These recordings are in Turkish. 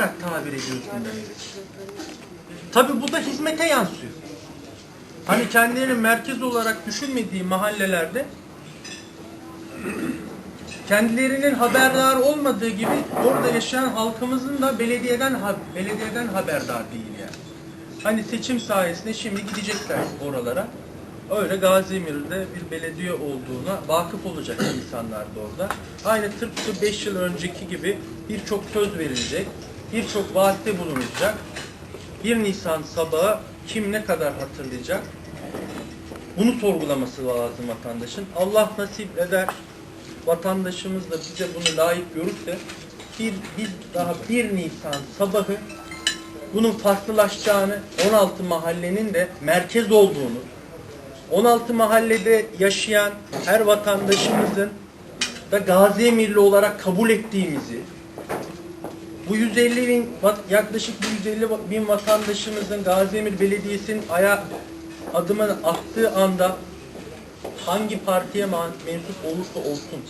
olarak tabir ediyoruz. Tabi bu da hizmete yansıyor. Hani kendilerinin merkez olarak düşünmediği mahallelerde kendilerinin haberdar olmadığı gibi orada yaşayan halkımızın da belediyeden belediyeden haberdar değil yani. Hani seçim sayesinde şimdi gidecekler oralara. Öyle Gaziemir'de bir belediye olduğuna vakıf olacak insanlar da orada. Aynı tıpkı 5 yıl önceki gibi birçok söz verilecek, birçok vaatte bulunacak. 1 Nisan sabahı kim ne kadar hatırlayacak? Bunu sorgulaması lazım vatandaşın. Allah nasip eder, vatandaşımız da bize bunu layık görürse bir, biz daha 1 Nisan sabahı bunun farklılaşacağını, 16 mahallenin de merkez olduğunu, 16 mahallede yaşayan her vatandaşımızın da Gazi Emirli olarak kabul ettiğimizi, bu 150 bin, yaklaşık bir 150 bin vatandaşımızın Gazi Emir Belediyesi'nin aya adımını attığı anda hangi partiye mensup olursa olsun,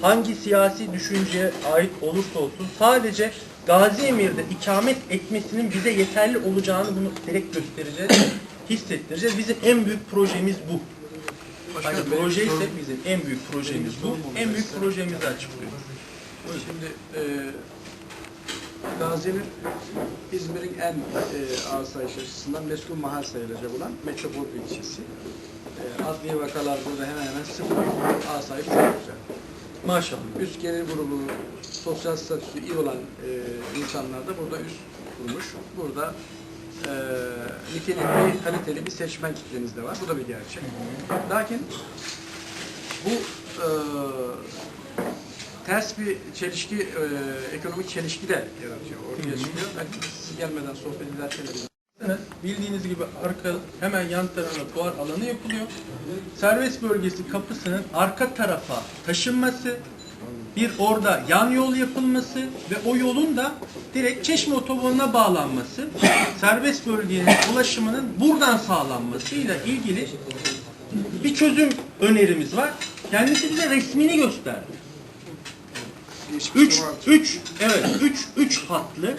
hangi siyasi düşünceye ait olursa olsun sadece Gazi Emir'de ikamet etmesinin bize yeterli olacağını bunu direkt göstereceğiz, hissettireceğiz. Bizim en büyük projemiz bu. Hani Başkanım, benim proje ise bizim en büyük projemiz bu. En büyük projemizi açıklıyoruz. Şimdi e, Gazi'nin İzmir'in en e, asayiş açısından meskun mahal sayılacak olan metropol ilçesi. E, adli vakalarda da hemen hemen sıfır asayiş olacak. Maşallah. Üst gelir grubu, sosyal statüsü iyi olan e, insanlar da burada üst kurmuş. Burada e, nitelikli, kaliteli bir seçmen kitlemiz de var. Bu da bir gerçek. Lakin bu e, ters bir çelişki, e, ekonomik çelişki de yaratıyor, ortaya çıkıyor. Ben siz gelmeden sohbet ederken de Bildiğiniz gibi arka hemen yan tarafına fuar alanı yapılıyor. Serbest bölgesi kapısının arka tarafa taşınması, bir orada yan yol yapılması ve o yolun da direkt Çeşme otobanına bağlanması, serbest bölgenin ulaşımının buradan sağlanmasıyla ilgili bir çözüm önerimiz var. Kendisi bize resmini gösterdi. Geçmiş 3 var. 3 evet 3 3 hatlı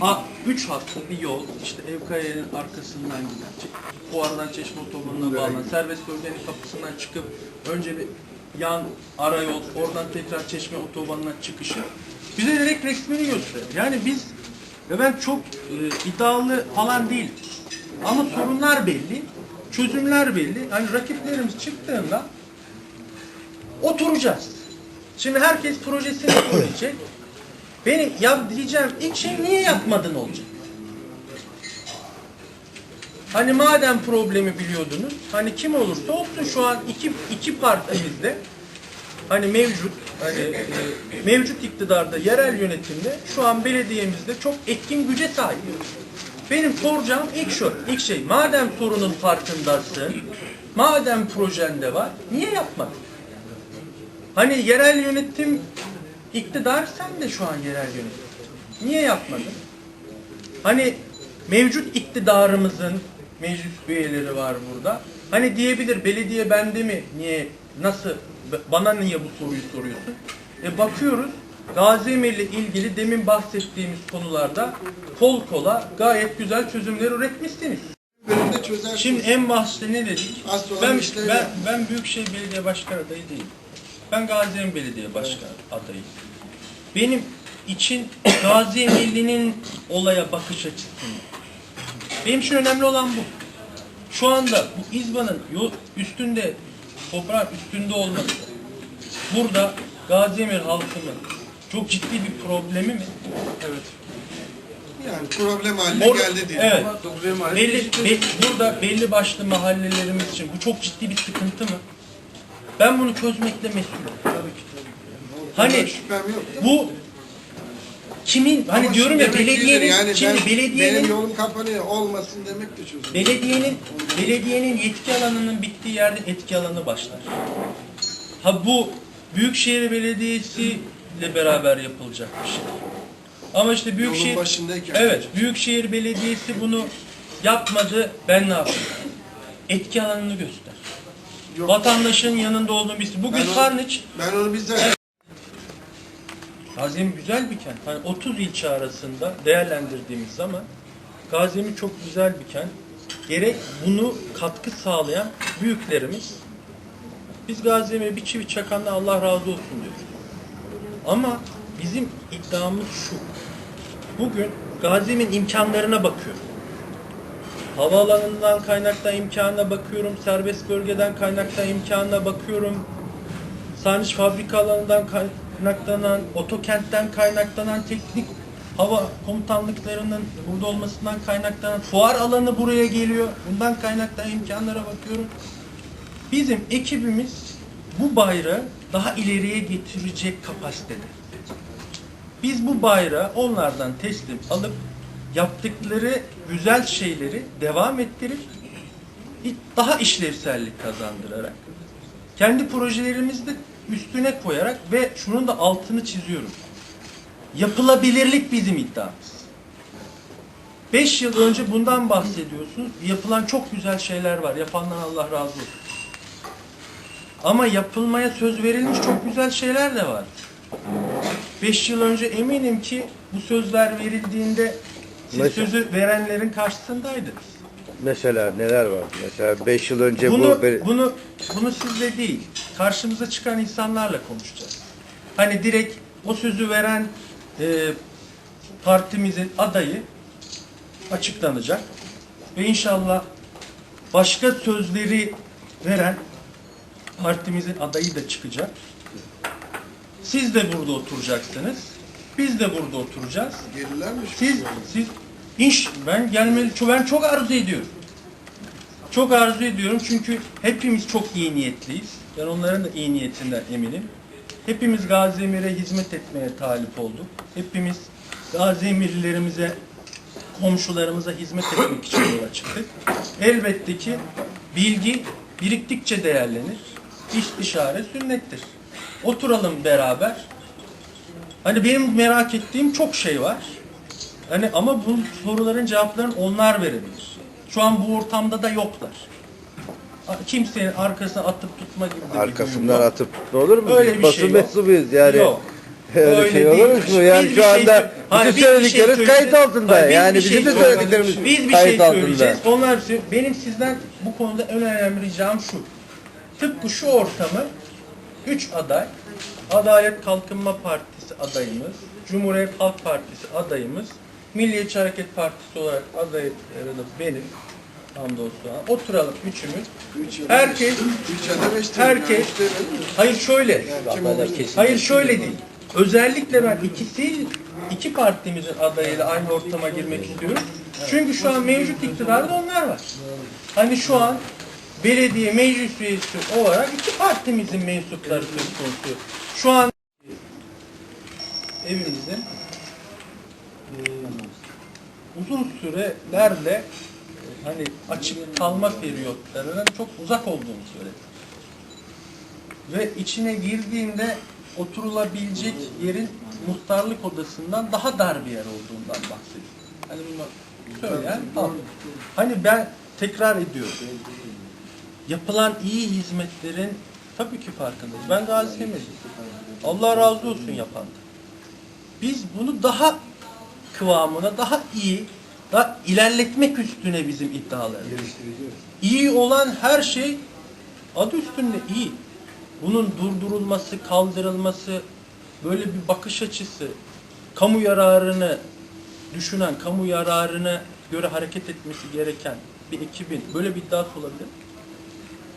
a 3 hatlı bir yol işte Evkaye'nin arkasından giden Fuardan Çeşme otobanına bağlanan serbest bölgenin kapısından çıkıp önce bir yan ara yol oradan tekrar Çeşme otobanına çıkışı bize direkt resmini göster. Yani biz ve ben çok e, iddialı falan değil. Ama sorunlar belli, çözümler belli. Hani rakiplerimiz çıktığında oturacağız. Şimdi herkes projesini söyleyecek. Benim ya diyeceğim ilk şey niye yapmadın olacak. Hani madem problemi biliyordunuz, hani kim olursa olsun şu an iki, iki partimizde hani mevcut hani e, mevcut iktidarda yerel yönetimde şu an belediyemizde çok etkin güce sahip. Benim soracağım ilk şu, ilk şey madem sorunun farkındasın, madem projende var, niye yapmadın? Hani yerel yönetim iktidar sen de şu an yerel yönetim. Niye yapmadın? Hani mevcut iktidarımızın meclis üyeleri var burada. Hani diyebilir belediye bende mi? Niye? Nasıl? Bana niye bu soruyu soruyorsun? E bakıyoruz Gazi Emir'le ilgili demin bahsettiğimiz konularda kol kola gayet güzel çözümler üretmişsiniz. Şimdi en başta ne dedik? Ben, ben, ben Büyükşehir Belediye Başkanı adayı değilim. Ben Gaziantep Belediye Başkanı adayıyım. Benim için Gazi Emirli'nin olaya bakış açısı. Benim için önemli olan bu. Şu anda bu İzban'ın üstünde, toprağın üstünde olması, burada Gazi Emir halkının çok ciddi bir problemi mi? Evet. Yani problem haline Or- geldi diye. Evet. Belli, be- burada belli başlı mahallelerimiz için bu çok ciddi bir sıkıntı mı? Ben bunu çözmekle mesulüm. Hani bu kimin hani Ama diyorum ya belediyenin yani şimdi ben- belediyenin benim yolum kapanıyor olmasın demek de çözüm. belediyenin belediyenin yetki alanının bittiği yerde etki alanı başlar. Ha bu Büyükşehir Belediyesi ile beraber yapılacak bir şey. Ama işte Büyükşehir. Evet, Büyükşehir Belediyesi bunu yapmadı. Ben ne yapayım? Etki alanını göster. Yok. Vatandaşın yanında olduğunu bilsin. Bugün Ben Sarnıç Ben onu bizzat Gaziemin güzel bir kent. Hani 30 ilçe arasında değerlendirdiğimiz zaman Gaziemin çok güzel bir kent. Gerek bunu katkı sağlayan büyüklerimiz biz Gaziemir'e bir çivi çakanla Allah razı olsun diyoruz. Ama bizim iddiamız şu. Bugün Gaziemir'in imkanlarına bakıyorum. Havaalanından kaynaktan imkanına bakıyorum. Serbest bölgeden kaynaktan imkanına bakıyorum. Sarnıç fabrika alanından kaynaklanan, otokentten kaynaklanan teknik hava komutanlıklarının burada olmasından kaynaklanan fuar alanı buraya geliyor. Bundan kaynaklanan imkanlara bakıyorum. Bizim ekibimiz bu bayrağı daha ileriye getirecek kapasitede. Biz bu bayrağı onlardan teslim alıp yaptıkları güzel şeyleri devam ettirip daha işlevsellik kazandırarak kendi projelerimizi de üstüne koyarak ve şunun da altını çiziyorum. Yapılabilirlik bizim iddiamız. 5 yıl önce bundan bahsediyorsunuz. Yapılan çok güzel şeyler var. Yapandan Allah razı olsun. Ama yapılmaya söz verilmiş çok güzel şeyler de var. 5 yıl önce eminim ki bu sözler verildiğinde siz Mesela- sözü verenlerin karşısındaydınız. Mesela neler var? Mesela 5 yıl önce Bunu, bu be- bunu, bunu sizle değil, karşımıza çıkan insanlarla konuşacağız. Hani direkt o sözü veren e, partimizin adayı açıklanacak. Ve inşallah başka sözleri veren partimizin adayı da çıkacak. Siz de burada oturacaksınız. Biz de burada oturacağız. Gelirler mi? Siz, siz, inş, ben gelmeli, ben çok arzu ediyorum. Çok arzu ediyorum çünkü hepimiz çok iyi niyetliyiz. Ben onların da iyi niyetinden eminim. Hepimiz Gazi Emir'e hizmet etmeye talip olduk. Hepimiz Gazi Emirlilerimize, komşularımıza hizmet etmek için yola çıktık. Elbette ki bilgi biriktikçe değerlenir. İstişare sünnettir. Oturalım beraber. Hani benim merak ettiğim çok şey var. Hani ama bu soruların cevaplarını onlar verebilir. Şu an bu ortamda da yoklar. Kimsenin arkasına atıp tutma gibi de bir arkasından yok. atıp ne olur mu? Öyle Biz bir basın şey mensubuyuz yani. Yok. Öyle, Öyle şey değil. olur mu? Yani Biz şu bir şey anda sö- Hayır, bütün biz bir şey söylediklerimiz kayıt altında. Hayır, yani bir bizim şey de söylediklerimiz Biz bir kayıt şey altında. söyleyeceğiz. Onlar sö- benim sizden bu konuda en önemli ricam şu. Tıpkı şu ortamı üç aday, Adalet Kalkınma Partisi adayımız, Cumhuriyet Halk Partisi adayımız, Milliyetçi Hareket Partisi olarak adayları da benim, hamdolsun. Oturalım üçümüz. Üç Herkes, Üç herkes, hayır şöyle? Hayır şöyle değil. Özellikle ben ikisi iki partimizin adayıyla aynı ortama girmek istiyorum. Çünkü şu an mevcut iktidarda onlar var. Hani şu an belediye meclis üyesi olarak iki partimizin mensupları söz konusu. Şu an evimizin e, uzun sürelerle e, hani açık kalma periyotlarının çok uzak olduğunu söyledi ve içine girdiğinde oturulabilecek yerin muhtarlık odasından daha dar bir yer olduğundan bahsediyor. Hani bunu söyleyen halk. Hani ben tekrar ediyorum. Yapılan iyi hizmetlerin tabii ki farkındayız. Ben Gazi Emir'im. Allah razı olsun yapan. Biz bunu daha kıvamına, daha iyi, daha ilerletmek üstüne bizim iddialarımız. İyi olan her şey adı üstünde iyi. Bunun durdurulması, kaldırılması, böyle bir bakış açısı, kamu yararını düşünen, kamu yararına göre hareket etmesi gereken bir ekibin böyle bir iddiası olabilir mi?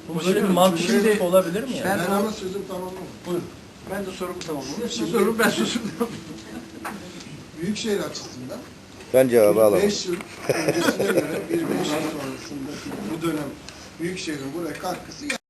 Bu böyle bir mantıksızlık olabilir mi yani? Ben ama sözüm tamamlamadım. Buyurun. Ben de sorumu tamamladım. Siz sorun ben sözümü Büyükşehir açısından Ben cevabı alamam. 5 yıl öncesine göre bir 5 yıl sonrasında bu dönem Büyükşehir'in buraya katkısı